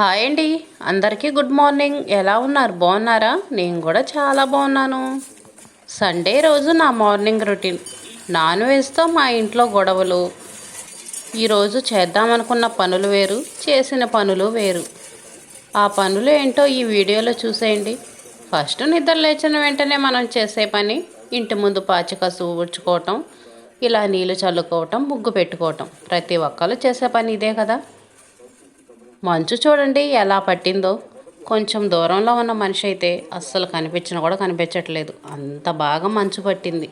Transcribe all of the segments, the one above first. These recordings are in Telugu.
హాయ్ అండి. అందరికీ గుడ్ మార్నింగ్. ఎలా ఉన్నారు? బాగున్నారా? నేను కూడా చాలా బాగున్నాను. సండే రోజు నా మార్నింగ్ రొటీన్. నాన్ వెజ్తో మా ఇంట్లో గొడవలు. ఈరోజు చేద్దామనుకున్న పనులు వేరు చేసిన పనులు వేరు. ఆ పనులు ఏంటో ఈ వీడియోలో చూసేయండి. ఫస్ట్ నిద్ర లేచిన వెంటనే మనం చేసే పని ఇంటి ముందు పాచిక ఊడ్చుకోవటం ఇలా నీళ్ళు చల్లుకోవటం ముగ్గు పెట్టుకోవటం. ప్రతి ఒక్కరు చేసే పని ఇదే కదా. మంచు చూడండి ఎలా పట్టిందో. కొంచెం దూరంలో ఉన్న మనిషి అయితే అస్సలు కనిపించినా కూడా కనిపించట్లేదు. అంత బాగా మంచు పట్టింది.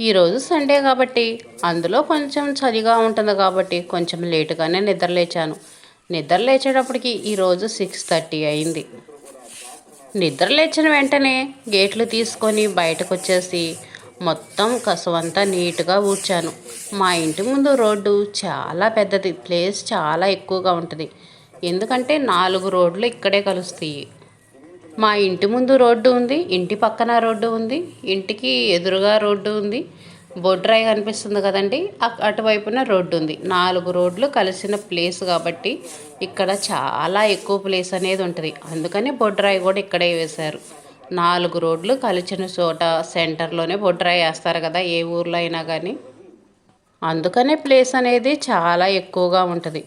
ఈరోజు సండే కాబట్టి అందులో కొంచెం చలిగా ఉంటుంది కాబట్టి కొంచెం లేటుగానే నిద్ర లేచాను. నిద్ర లేచేటప్పటికి ఈరోజు సిక్స్ థర్టీ అయింది. నిద్ర లేచిన వెంటనే గేట్లు తీసుకొని బయటకు వచ్చేసి మొత్తం కసువంతా నీట్గా ఊడ్చాను. మా ఇంటి ముందు రోడ్డు చాలా పెద్దది ప్లేస్ చాలా ఎక్కువగా ఉంటుంది. ఎందుకంటే నాలుగు రోడ్లు ఇక్కడే కలుస్తాయి. మా ఇంటి ముందు రోడ్డు ఉంది ఇంటి పక్కన రోడ్డు ఉంది ఇంటికి ఎదురుగా రోడ్డు ఉంది. బొడ్రాయి కనిపిస్తుంది కదండి అటువైపున రోడ్డు ఉంది. నాలుగు రోడ్లు కలిసిన ప్లేస్ కాబట్టి ఇక్కడ చాలా ఎక్కువ ప్లేస్ అనేది ఉంటుంది. అందుకని బొడ్రాయి కూడా ఇక్కడే వేశారు. నాలుగు రోడ్లు కలిసిన చోట సెంటర్లోనే బొడ్రాయి వేస్తారు కదా ఏ ఊర్లో అయినా కానీ అందుకనే ప్లేస్ అనేది చాలా ఎక్కువగా ఉంటుంది.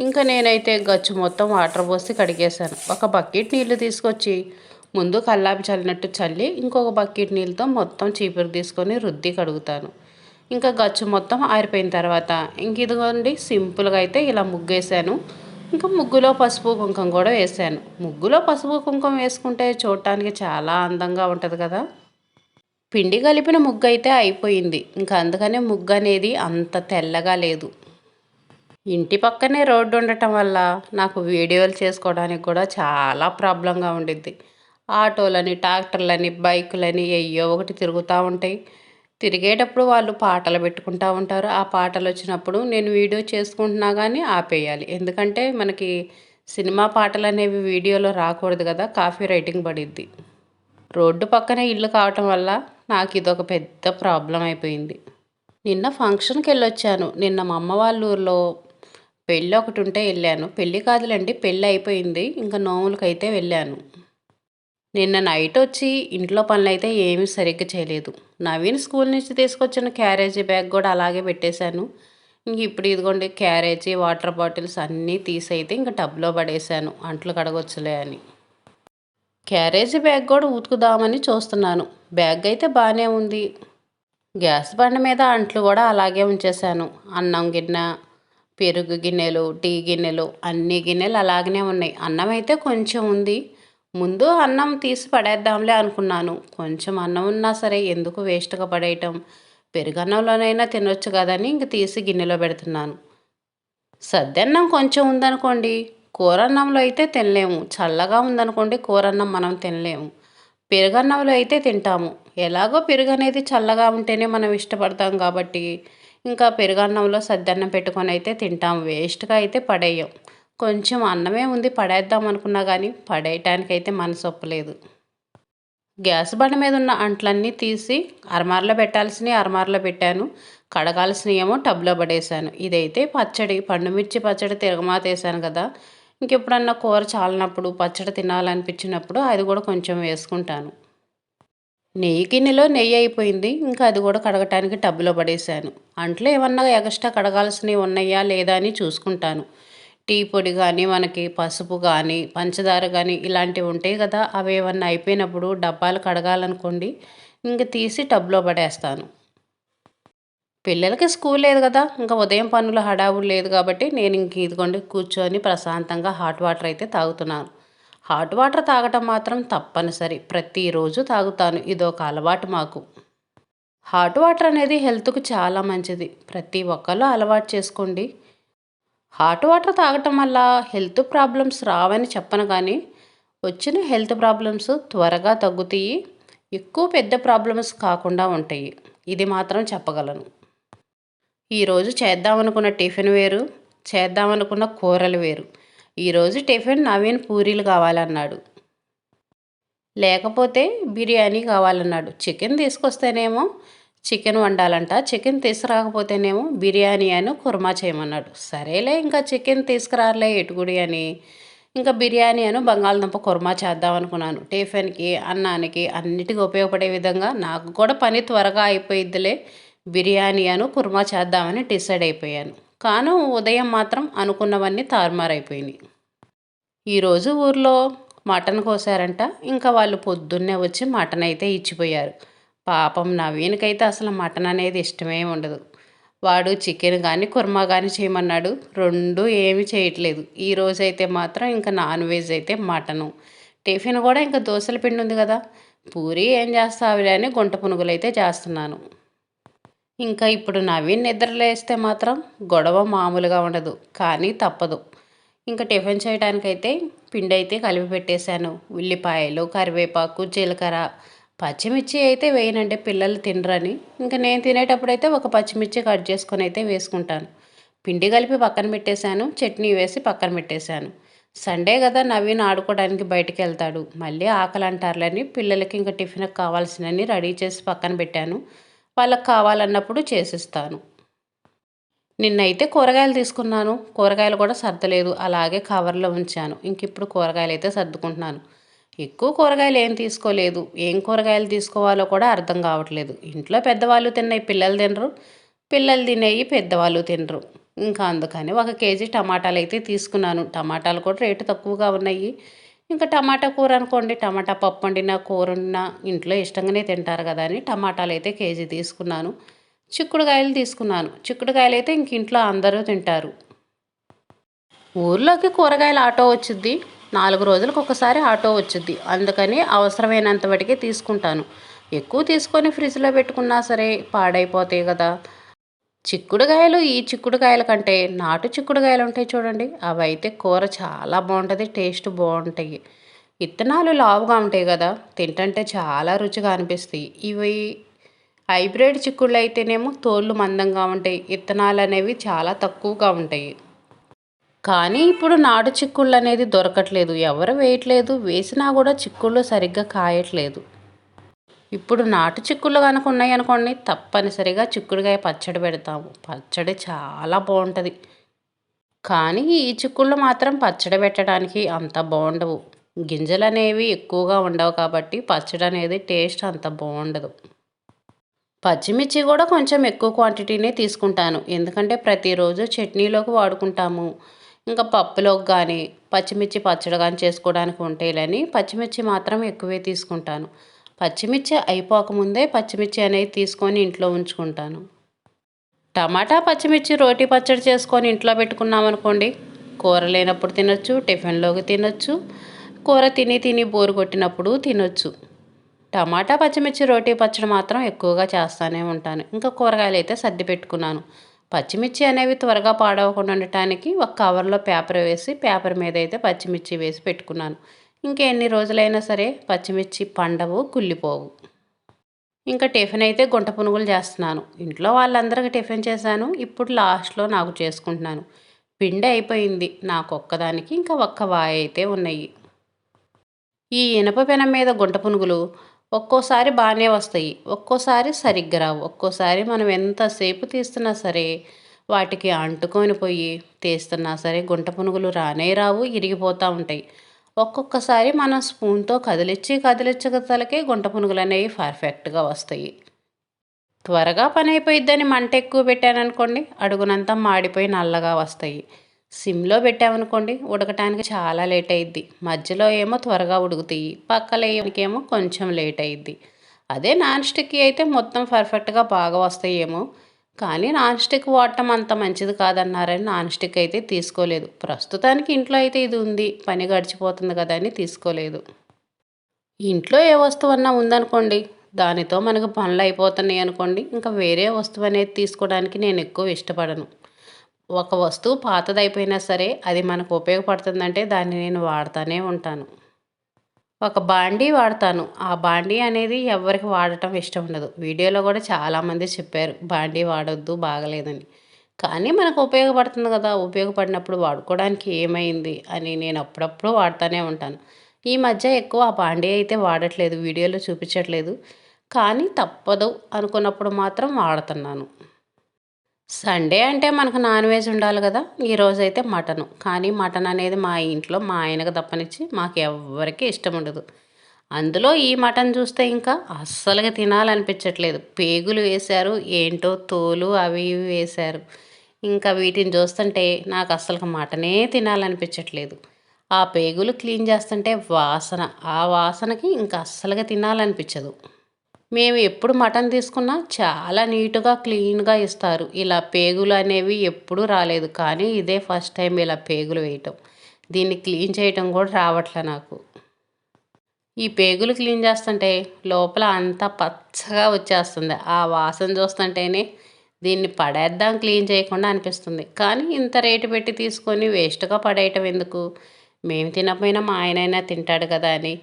ఇంకా నేనైతే గచ్చు మొత్తం వాటర్ పోసి కడిగేశాను. ఒక బకెట్ నీళ్ళు తీసుకొచ్చి ముందు కల్లాపి చల్లినట్టు చల్లి ఇంకొక బకెట్ నీళ్ళతో మొత్తం చీపురు తీసుకొని రుద్ది కడుగుతాను. ఇంకా గచ్చు మొత్తం ఆరిపోయిన తర్వాత ఇంక ఇదిగోండి సింపుల్గా అయితే ఇలా ముగ్గేసాను ఇంకా ముగ్గులో పసుపు కుంకుమ కూడా వేసాను ముగ్గులో పసుపు కుంకుమ వేసుకుంటే చూడటానికి చాలా అందంగా ఉంటుంది కదా? పిండి కలిపిన ముగ్గు అయితే అయిపోయింది. ఇంకా అందుకనే ముగ్గు అనేది అంత తెల్లగా లేదు. ఇంటి పక్కనే రోడ్డు ఉండటం వల్ల నాకు వీడియోలు చేసుకోవడానికి కూడా చాలా ప్రాబ్లంగా ఉండిద్ది. ఆటోలని ట్రాక్టర్లని బైకులని అయ్యో ఒకటి తిరుగుతూ ఉంటాయి. తిరిగేటప్పుడు వాళ్ళు పాటలు పెట్టుకుంటూ ఉంటారు. ఆ పాటలు వచ్చినప్పుడు నేను వీడియో చేసుకుంటున్నా కానీ ఆపేయాలి. ఎందుకంటే మనకి సినిమా పాటలు అనేవి వీడియోలో రాకూడదు కదా కాఫీ రైటింగ్ పడిద్ది. రోడ్డు పక్కనే ఇల్లు కావటం వల్ల నాకు ఇదొక పెద్ద ప్రాబ్లం అయిపోయింది. నిన్న ఫంక్షన్కి వెళ్ళొచ్చాను. నిన్న మా అమ్మ వాళ్ళ ఊర్లో పెళ్ళి ఒకటి ఉంటే వెళ్ళాను. పెళ్ళి కాదులేండి పెళ్ళి అయిపోయింది. ఇంకా నోములకైతే వెళ్ళాను. నిన్న నైట్ వచ్చి ఇంట్లో పనులు అయితే ఏమీ సరిగ్గా చేయలేదు. నవీన్ స్కూల్ నుంచి తీసుకొచ్చిన క్యారేజీ బ్యాగ్ కూడా అలాగే పెట్టేశాను. ఇంక ఇప్పుడు ఇదిగోండి క్యారేజీ వాటర్ బాటిల్స్ అన్నీ తీసైతే ఇంకా టబ్లో పడేశాను. అంట్లు కడగొచ్చులే అని. క్యారేజీ బ్యాగ్ కూడా ఉతుకుదామని చూస్తున్నాను. బ్యాగ్ అయితే బాగానే ఉంది. గ్యాస్ బండ మీద అంట్లు కూడా అలాగే ఉంచేశాను. అన్నం గిన్నె పెరుగు గిన్నెలు టీ గిన్నెలు అన్ని గిన్నెలు అలాగనే ఉన్నాయి. అన్నం అయితే కొంచెం ఉంది. ముందు అన్నం తీసి పడేద్దాంలే అనుకున్నాను. కొంచెం అన్నం ఉన్నా సరే ఎందుకు వేస్ట్గా పడేయటం? పెరుగన్నంలోనైనా తినొచ్చు కదని ఇంక తీసి గిన్నెలో పెడుతున్నాను. సద్దన్నం కొంచెం ఉందనుకోండి. కూరన్నంలో అయితే తినలేము. చల్లగా ఉందనుకోండి కూరన్నం మనం తినలేము. పెరుగన్నంలో అయితే తింటాము. ఎలాగో పెరుగు అనేది చల్లగా ఉంటేనే మనం ఇష్టపడతాం కాబట్టి ఇంకా పెరుగన్నంలో సద్దన్నం పెట్టుకొని అయితే తింటాం. వేస్ట్గా అయితే పడేయం. కొంచెం అన్నమే ఉంది పడేద్దాం అనుకున్నా కానీ పడేయటానికి అయితే మనసు ఒప్పలేదు. గ్యాస్ బండ మీద ఉన్న అంట్లన్నీ తీసి అరమార్లో పెట్టాల్సినవి అరమార్లో పెట్టాను. కడగాల్సినవి ఏమో టబ్లో పడేసాను ఇదైతే పచ్చడి పండుమిర్చి పచ్చడి తిరగమాతేసాను కదా. ఇంకెప్పుడన్నా కూర చాలినప్పుడు పచ్చడి తినాలనిపించినప్పుడు అది కూడా కొంచెం వేసుకుంటాను. నెయ్యి గిన్నెలో నెయ్యి అయిపోయింది. ఇంకా అది కూడా కడగటానికి టబ్బులో పడేసాను అంట్లో ఏమన్నా ఎగస్ట్రా కడగాల్సినవి ఉన్నాయా లేదా అని చూసుకుంటాను. టీ పొడి కానీ మనకి పసుపు కానీ పంచదార కానీ ఇలాంటివి ఉంటాయి కదా అవి ఏమన్నా అయిపోయినప్పుడు డబ్బాలు కడగాలనుకోండి ఇంక తీసి టబ్లో పడేస్తాను. పిల్లలకి స్కూల్ లేదు కదా ఇంకా ఉదయం పనులు హడావుడు లేదు కాబట్టి నేను ఇంక ఇదిగోండి కూర్చొని ప్రశాంతంగా హాట్ వాటర్ అయితే తాగుతున్నాను. హాట్ వాటర్ తాగటం మాత్రం తప్పనిసరి ప్రతిరోజు తాగుతాను ఇదొక అలవాటు మాకు. హాట్ వాటర్ అనేది హెల్త్కు చాలా మంచిది ప్రతి ఒక్కరు అలవాటు చేసుకోండి. హాట్ వాటర్ తాగటం వల్ల హెల్త్ ప్రాబ్లమ్స్ రావని చెప్పను కానీ వచ్చిన హెల్త్ ప్రాబ్లమ్స్ త్వరగా తగ్గుతాయి ఎక్కువ పెద్ద ప్రాబ్లమ్స్ కాకుండా ఉంటాయి ఇది మాత్రం చెప్పగలను. ఈరోజు చేద్దామనుకున్న టిఫిన్ వేరు చేద్దామనుకున్న కూరలు వేరు. ఈరోజు టిఫిన్ నవీన్ పూరీలు కావాలన్నాడు. లేకపోతే బిర్యానీ కావాలన్నాడు. చికెన్ తీసుకొస్తేనేమో చికెన్ వండాలంట. చికెన్ తీసుకురాకపోతేనేమో బిర్యానీ అని కుర్మా చేయమన్నాడు. సరేలే ఇంకా చికెన్ తీసుకురాలే ఎటుగుడి అని. ఇంకా బిర్యానీ అను బంగాళదుంప కుర్మా చేద్దాం అనుకున్నాను టిఫిన్కి అన్నానికి అన్నిటికీ ఉపయోగపడే విధంగా నాకు కూడా పని త్వరగా అయిపోయిద్దిలే. బిర్యానీ అను కుర్మా చేద్దామని డిసైడ్ అయిపోయాను. కాను ఉదయం మాత్రం అనుకున్నవన్నీ తారుమారైపోయినాయి. ఈరోజు ఊర్లో మటన్ కోసారంట. ఇంకా వాళ్ళు పొద్దున్నే వచ్చి మటన్ అయితే ఇచ్చిపోయారు. పాపం నవీన్కైతే అసలు మటన్ అనేది ఇష్టమే ఉండదు. వాడు చికెన్ కానీ కుర్మా కానీ చేయమన్నాడు. రెండు ఏమి చేయట్లేదు. ఈ రోజైతే మాత్రం ఇంకా నాన్ వెజ్ అయితే మటను. టిఫిన్ కూడా ఇంకా దోశల పిండి ఉంది కదా. పూరి ఏం చేస్తావులే అని గుంట పునుగులు అయితే చేస్తున్నాను. ఇంకా ఇప్పుడు నవీన్ నిద్రలేస్తే మాత్రం గొడవ మామూలుగా ఉండదు కానీ తప్పదు. ఇంకా టిఫిన్ చేయడానికైతే పిండి అయితే కలిపి పెట్టేశాను. ఉల్లిపాయలు కరివేపాకు జీలకర్ర. పచ్చిమిర్చి అయితే వేయనండి పిల్లలు తినరని. ఇంకా నేను తినేటప్పుడు అయితే ఒక పచ్చిమిర్చి కట్ చేసుకొని అయితే వేసుకుంటాను. పిండి కలిపి పక్కన పెట్టేశాను చట్నీ వేసి పక్కన పెట్టేశాను. సండే కదా నవీన్ ఆడుకోవడానికి బయటికి వెళ్తాడు. మళ్ళీ ఆకలి అంటారులని పిల్లలకి ఇంకా టిఫిన్కి కావాల్సినని రెడీ చేసి పక్కన పెట్టాను. వాళ్ళకి కావాలన్నప్పుడు చేసిస్తాను. నిన్నైతే కూరగాయలు తీసుకున్నాను. కూరగాయలు కూడా సర్దలేదు. అలాగే కవర్లో ఉంచాను. ఇంక ఇప్పుడు కూరగాయలు అయితే సర్దుకుంటున్నాను. ఎక్కువ కూరగాయలు ఏం తీసుకోలేదు. ఏం కూరగాయలు తీసుకోవాలో కూడా అర్థం కావట్లేదు. ఇంట్లో పెద్దవాళ్ళు తిన్నాయి పిల్లలు తినరు. పిల్లలు తినేవి పెద్దవాళ్ళు తినరు. ఇంకా అందుకని ఒక కేజీ టమాటాలు అయితే తీసుకున్నాను. టమాటాలు కూడా రేటు తక్కువగా ఉన్నాయి. ఇంకా టమాటా కూర అనుకోండి టమాటా పప్పు వండినా కూర వండినా ఇంట్లో ఇష్టంగానే తింటారు కదా అని టమాటాలు అయితే కేజీ తీసుకున్నాను. చిక్కుడుకాయలు తీసుకున్నాను. చిక్కుడుకాయలు అయితే ఇంక ఇంట్లో అందరూ తింటారు. ఊర్లోకి కూరగాయల ఆటో వచ్చింది నాలుగు రోజులకు ఒకసారి ఆటో వచ్చింది అందుకని అవసరమైనంత వాటికి తీసుకుంటాను. ఎక్కువ తీసుకొని ఫ్రిడ్జ్లో పెట్టుకున్నా సరే పాడైపోతాయి కదా. చిక్కుడుకాయలు ఈ చిక్కుడుకాయల కంటే నాటు చిక్కుడుకాయలు ఉంటాయి చూడండి. అవి అయితే కూర చాలా బాగుంటుంది టేస్ట్ బాగుంటాయి. విత్తనాలు లావుగా ఉంటాయి కదా తింటంటే చాలా రుచిగా అనిపిస్తాయి. ఇవి హైబ్రిడ్ చిక్కుళ్ళు అయితేనేమో తోళ్ళు మందంగా ఉంటాయి విత్తనాలు అనేవి చాలా తక్కువగా ఉంటాయి. కానీ ఇప్పుడు నాటు చిక్కుళ్ళు అనేది దొరకట్లేదు ఎవరు వేయట్లేదు వేసినా కూడా చిక్కుళ్ళు సరిగ్గా కాయట్లేదు. ఇప్పుడు నాటు చిక్కుళ్ళు కనుక ఉన్నాయనుకోండి తప్పనిసరిగా చిక్కుడుకాయ పచ్చడి పెడతాము. పచ్చడి చాలా బాగుంటుంది. కానీ ఈ చిక్కుళ్ళు మాత్రం పచ్చడి పెట్టడానికి అంత బాగుండవు. గింజలు అనేవి ఎక్కువగా ఉండవు కాబట్టి పచ్చడి అనేది టేస్ట్ అంత బాగుండదు. పచ్చిమిర్చి కూడా కొంచెం ఎక్కువ క్వాంటిటీనే తీసుకుంటాను. ఎందుకంటే ప్రతిరోజు చట్నీలోకి వాడుకుంటాము. ఇంకా పప్పులోకి కానీ పచ్చిమిర్చి పచ్చడి కానీ చేసుకోవడానికి ఉంటాయిలని పచ్చిమిర్చి మాత్రం ఎక్కువే తీసుకుంటాను. పచ్చిమిర్చి అయిపోకముందే పచ్చిమిర్చి అనేది తీసుకొని ఇంట్లో ఉంచుకుంటాను. టమాటా పచ్చిమిర్చి రోటి పచ్చడి చేసుకొని ఇంట్లో పెట్టుకున్నామనుకోండి కూర లేనప్పుడు తినొచ్చు టిఫిన్లోకి తినొచ్చు కూర తిని తిని బోరు కొట్టినప్పుడు తినొచ్చు. టమాటా పచ్చిమిర్చి రోటీ పచ్చడి మాత్రం ఎక్కువగా చేస్తూనే ఉంటాను. ఇంకా కూరగాయలు అయితే సర్ది పెట్టుకున్నాను. పచ్చిమిర్చి అనేవి త్వరగా పాడవకుండా ఉండటానికి ఒక కవర్లో పేపర్ వేసి పేపర్ మీద అయితే పచ్చిమిర్చి వేసి పెట్టుకున్నాను. ఇంకా ఎన్ని రోజులైనా సరే పచ్చిమిర్చి పండవు కుళ్ళిపోవు. ఇంకా టిఫిన్ అయితే గుంట పునుగులు చేస్తున్నాను. ఇంట్లో వాళ్ళందరికీ టిఫిన్ చేశాను. ఇప్పుడు లాస్ట్లో నాకు చేసుకుంటున్నాను. పిండి అయిపోయింది. నాకు ఒక్కదానికి ఇంకా ఒక్క వాయి అయితే ఉన్నాయి. ఈ ఇనప పెనం మీద గుంట పునుగులు ఒక్కోసారి బాగానే వస్తాయి. ఒక్కోసారి సరిగ్గా రావు. ఒక్కోసారి మనం ఎంతసేపు తీస్తున్నా సరే వాటికి అంటుకొని పోయి తీస్తున్నా సరే గుంట పునుగులు రానే రావు ఇరిగిపోతూ ఉంటాయి. ఒక్కొక్కసారి మనం స్పూన్తో కదిలిచ్చి కదిలిచ్చగతలకే గుంట పునుగులు అనేవి పర్ఫెక్ట్గా వస్తాయి. త్వరగా పని అయిపోయిద్దని మంట ఎక్కువ పెట్టాననుకోండి అడుగునంతా మాడిపోయి నల్లగా వస్తాయి. సిమ్లో పెట్టామనుకోండి ఉడకటానికి చాలా లేట్ అయ్యిద్ది మధ్యలో ఏమో త్వరగా ఉడుకుతాయి. పక్కలేమో కొంచెం లేట్ అయ్యిద్ది అదే నాన్ స్టిక్ అయితే మొత్తం పర్ఫెక్ట్గా బాగా వస్తాయేమో. కానీ నాన్ స్టిక్ వాడటం అంత మంచిది కాదన్నారని నాన్ స్టిక్ అయితే తీసుకోలేదు. ప్రస్తుతానికి ఇంట్లో అయితే ఇది ఉంది. పని గడిచిపోతుంది కదా అని తీసుకోలేదు. ఇంట్లో ఏ వస్తువు అన్నా ఉందనుకోండి. దానితో మనకు పనులు అయిపోతున్నాయి అనుకోండి. ఇంకా వేరే వస్తువు అనేది తీసుకోవడానికి నేను ఎక్కువ ఇష్టపడను. ఒక వస్తువు పాతదైపోయినా సరే అది మనకు ఉపయోగపడుతుందంటే దాన్ని నేను వాడుతూనే ఉంటాను. ఒక బాండీ వాడతాను. ఆ బాండీ అనేది ఎవరికి వాడటం ఇష్టం ఉండదు. వీడియోలో కూడా చాలామంది చెప్పారు బాండీ వాడొద్దు బాగలేదని. కానీ మనకు ఉపయోగపడుతుంది కదా ఉపయోగపడినప్పుడు వాడుకోవడానికి ఏమైంది అని నేను అప్పుడప్పుడు వాడుతూనే ఉంటాను. ఈ మధ్య ఎక్కువ ఆ బాండీ అయితే వాడట్లేదు వీడియోలో చూపించట్లేదు. కానీ తప్పదు అనుకున్నప్పుడు మాత్రం వాడుతున్నాను. సండే అంటే మనకు నాన్ వెజ్ ఉండాలి కదా. ఈరోజు అయితే మటను. కానీ మటన్ అనేది మా ఇంట్లో మా ఆయనకు తప్పనిచ్చి మాకు ఎవరికి ఇష్టం ఉండదు. అందులో ఈ మటన్ చూస్తే ఇంకా అస్సలుగా తినాలనిపించట్లేదు. పేగులు వేశారు ఏంటో తోలు అవి ఇవి వేశారు. ఇంకా వీటిని చూస్తుంటే నాకు అస్సలు మటనే తినాలనిపించట్లేదు. ఆ పేగులు క్లీన్ చేస్తుంటే వాసన. ఆ వాసనకి ఇంకా అస్సలుగా తినాలనిపించదు. మేము ఎప్పుడు మటన్ తీసుకున్నా చాలా నీట్గా క్లీన్గా ఇస్తారు. ఇలా పేగులు అనేవి ఎప్పుడూ రాలేదు. కానీ ఇదే ఫస్ట్ టైం ఇలా పేగులు వేయటం. దీన్ని క్లీన్ చేయటం కూడా రావట్లే నాకు. ఈ పేగులు క్లీన్ చేస్తుంటే లోపల అంతా పచ్చగా వచ్చేస్తుంది. ఆ వాసన చూస్తుంటేనే దీన్ని పడేద్దాం క్లీన్ చేయకుండా అనిపిస్తుంది. కానీ ఇంత రేటు పెట్టి తీసుకొని వేస్ట్గా పడేయటం ఎందుకు? మేము తినకపోయినా మా ఆయనైనా తింటాడు కదా అని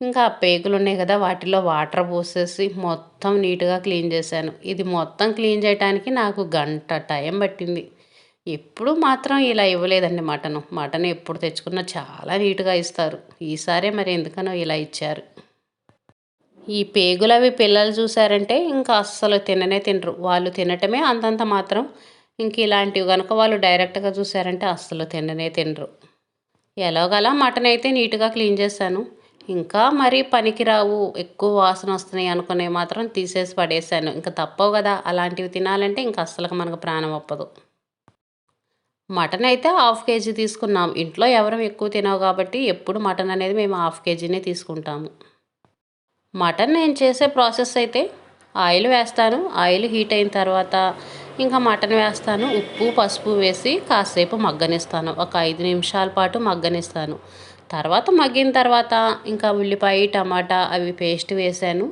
ఇంకా పేగులు ఉన్నాయి కదా వాటిలో వాటర్ పోసేసి మొత్తం నీట్గా క్లీన్ చేశాను. ఇది మొత్తం క్లీన్ చేయడానికి నాకు గంట టైం పట్టింది. ఎప్పుడు మాత్రం ఇలా ఇవ్వలేదండి మటను. మటన్ ఎప్పుడు తెచ్చుకున్నా చాలా నీట్గా ఇస్తారు. ఈసారే మరి ఎందుకనో ఇలా ఇచ్చారు. ఈ పేగులవి పిల్లలు చూసారంటే ఇంకా అస్సలు తిననే తినరు. వాళ్ళు తినటమే అంతంత మాత్రం ఇంక ఇలాంటివి కనుక వాళ్ళు డైరెక్ట్గా చూసారంటే అస్సలు తిననే తినరు. ఎలాగలా మటన్ అయితే నీట్గా క్లీన్ చేశాను. ఇంకా మరీ పనికిరావు ఎక్కువ వాసన వస్తున్నాయి అనుకునే మాత్రం తీసేసి పడేసాను ఇంకా తప్పవు కదా అలాంటివి తినాలంటే ఇంకా అస్సలు మనకు ప్రాణం ఒప్పదు. మటన్ అయితే హాఫ్ కేజీ తీసుకున్నాం. ఇంట్లో ఎవరం ఎక్కువ తినవు కాబట్టి ఎప్పుడు మటన్ అనేది మేము హాఫ్ కేజీనే తీసుకుంటాము. మటన్ నేను చేసే ప్రాసెస్ అయితే ఆయిల్ వేస్తాను. ఆయిల్ హీట్ అయిన తర్వాత ఇంకా మటన్ వేస్తాను. ఉప్పు పసుపు వేసి కాసేపు మగ్గనిస్తాను. ఒక ఐదు నిమిషాల పాటు మగ్గనిస్తాను. తర్వాత మగ్గిన తర్వాత ఇంకా ఉల్లిపాయ టమాటా అవి పేస్ట్ వేసాను.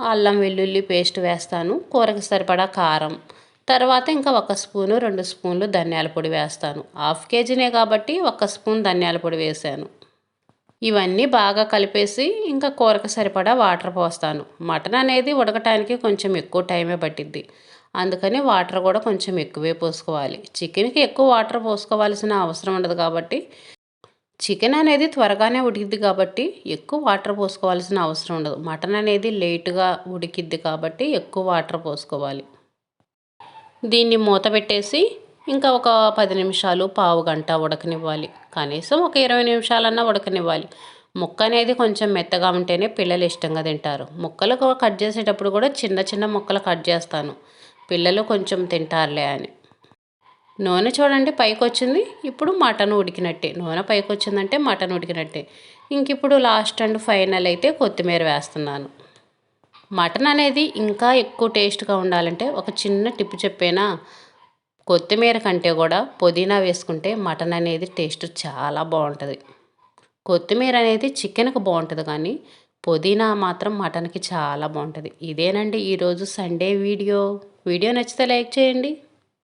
అల్లం వెల్లుల్లి పేస్ట్ వేస్తాను. కూరకు సరిపడా కారం. తర్వాత ఇంకా ఒక స్పూను రెండు స్పూన్లు ధనియాల పొడి వేస్తాను. హాఫ్ కేజీనే కాబట్టి ఒక స్పూన్ ధనియాల పొడి వేసాను. ఇవన్నీ బాగా కలిపేసి ఇంకా కూరకు సరిపడా వాటర్ పోస్తాను. మటన్ అనేది ఉడకటానికి కొంచెం ఎక్కువ టైమే పట్టిద్ది. అందుకని వాటర్ కూడా కొంచెం ఎక్కువే పోసుకోవాలి. చికెన్కి ఎక్కువ వాటర్ పోసుకోవాల్సిన అవసరం ఉండదు కాబట్టి చికెన్ అనేది త్వరగానే ఉడికిద్ది కాబట్టి ఎక్కువ వాటర్ పోసుకోవాల్సిన అవసరం ఉండదు. మటన్ అనేది లేటుగా ఉడికిద్ది కాబట్టి ఎక్కువ వాటర్ పోసుకోవాలి. దీన్ని మూత పెట్టేసి ఇంకా ఒక పది నిమిషాలు పావు గంట ఉడకనివ్వాలి. కనీసం ఒక ఇరవై నిమిషాలన్నా ఉడకనివ్వాలి. ముక్క అనేది కొంచెం మెత్తగా ఉంటేనే పిల్లలు ఇష్టంగా తింటారు. ముక్కలు కట్ చేసేటప్పుడు కూడా చిన్న చిన్న ముక్కలు కట్ చేస్తాను. పిల్లలు కొంచెం తింటారులే అని. నూనె చూడండి పైకి వచ్చింది ఇప్పుడు మటన్ ఉడికినట్టే. నూనె పైకి వచ్చిందంటే మటన్ ఉడికినట్టే. ఇంక ఇప్పుడు లాస్ట్ అండ్ ఫైనల్ అయితే కొత్తిమీర వేస్తున్నాను. మటన్ అనేది ఇంకా ఎక్కువ టేస్ట్గా ఉండాలంటే ఒక చిన్న టిప్ చెప్పేనా? కొత్తిమీర కంటే కూడా పుదీనా వేసుకుంటే మటన్ అనేది టేస్ట్ చాలా బాగుంటుంది. కొత్తిమీర అనేది చికెన్కి బాగుంటుంది కానీ పుదీనా మాత్రం మటన్కి చాలా బాగుంటుంది. ఇదేనండి ఈరోజు సండే వీడియో. వీడియో నచ్చితే లైక్ చేయండి.